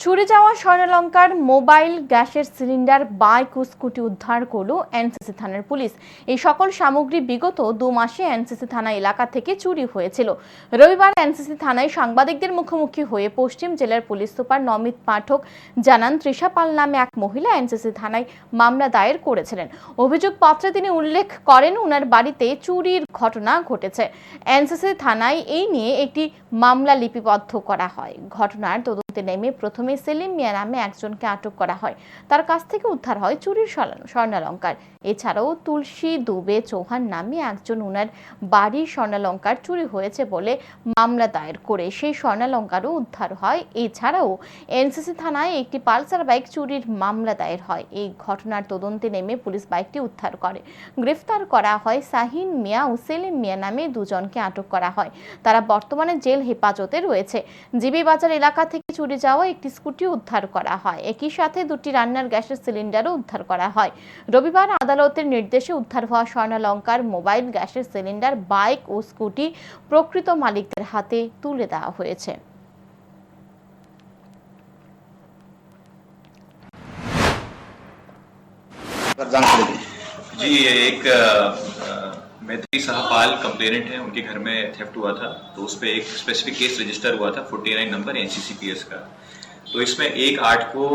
ছুটে যাওয়া স্বর্ণালঙ্কার মোবাইল গ্যাসের সিলিন্ডার বাইক ও স্কুটি উদ্ধার করল এনসিসি থানার পুলিশ। এই সকল সামগ্রী বিগত দু মাসে এনসিসি থানা এলাকা থেকে চুরি হয়েছিল। রবিবার এনসিসি থানায় সাংবাদিকদের মুখোমুখি হয়ে পশ্চিম জেলার পুলিশ সুপার নমিত পাঠক জানান, তৃষা পাল নামে এক মহিলা এনসিসি থানায় মামলা দায়ের করেছিলেন। অভিযোগ অভিযোগপত্রে তিনি উল্লেখ করেন, উনার বাড়িতে চুরির ঘটনা ঘটেছে। এনসিসি থানায় এই নিয়ে একটি মামলা লিপিবদ্ধ করা হয়। ঘটনার তদন্তে নেমে প্রথমে সেলিম মিয়া নামে একজনকে আটক করা হয়। তার কাছ থেকে উদ্ধার হয় চুরির স্বর্ণালঙ্কার। এছাড়াও তুলসী, দুবে, চৌহান নামে একজন উনার বাড়ির স্বর্ণালঙ্কার চুরি হয়েছে বলে মামলা দায়ের করে সেই স্বর্ণালঙ্কারও উদ্ধার হয়। এছাড়াও এনসিসি থানায় একটি পালসার বাইক চুরির মামলা দায়ের হয়। এই ঘটনার তদন্তে নেমে পুলিশ বাইকটি উদ্ধার করে। গ্রেফতার করা হয় শাহিন মিয়া ও সেলিম মিয়া নামে দুজনকে আটক করা হয়। তারা বর্তমানে জেল হেফাজতে রয়েছে। জিবি বাজার এলাকা থেকে চুরি যাওয়া একটি স্কুটি উদ্ধার করা হয় একই সাথে দুটি রান্নার গ্যাসের সিলিন্ডারও উদ্ধার করা হয় রবিবার আদালতের নির্দেশে উদ্ধার হওয়া স্বর্ণালঙ্কার মোবাইল গ্যাসের সিলিন্ডার বাইক ও স্কুটি প্রকৃত মালিকদের হাতে তুলে দেওয়া হয়েছে अगर जानकारी दें जी ये एक अ, अ, मैत्री सहपाल कंप्लेनेंट है उनके घर में थेफ्ट हुआ था तो उस पर एक स्पेसिफिक केस रजिस्टर हुआ था 49 नंबर एनसीसीपीएस का तो इसमें एक आठ को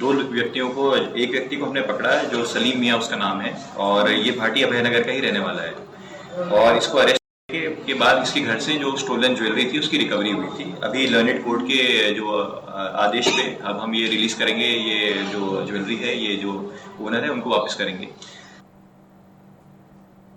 दो व्यक्तियों को एक व्यक्ति को हमने पकड़ा है जो सलीम मियाँ उसका नाम है और ये भाटी अभयनगर का ही रहने वाला है। और इसको अरेस्ट के, के बाद इसके घर से जो स्टोलन ज्वेलरी थी उसकी रिकवरी हुई थी। अभी लर्नेड कोर्ट के जो आदेश पे अब हम ये रिलीज़ करेंगे ये जो ज्वेलरी है ये जो ओनर है उनको वापस करेंगे।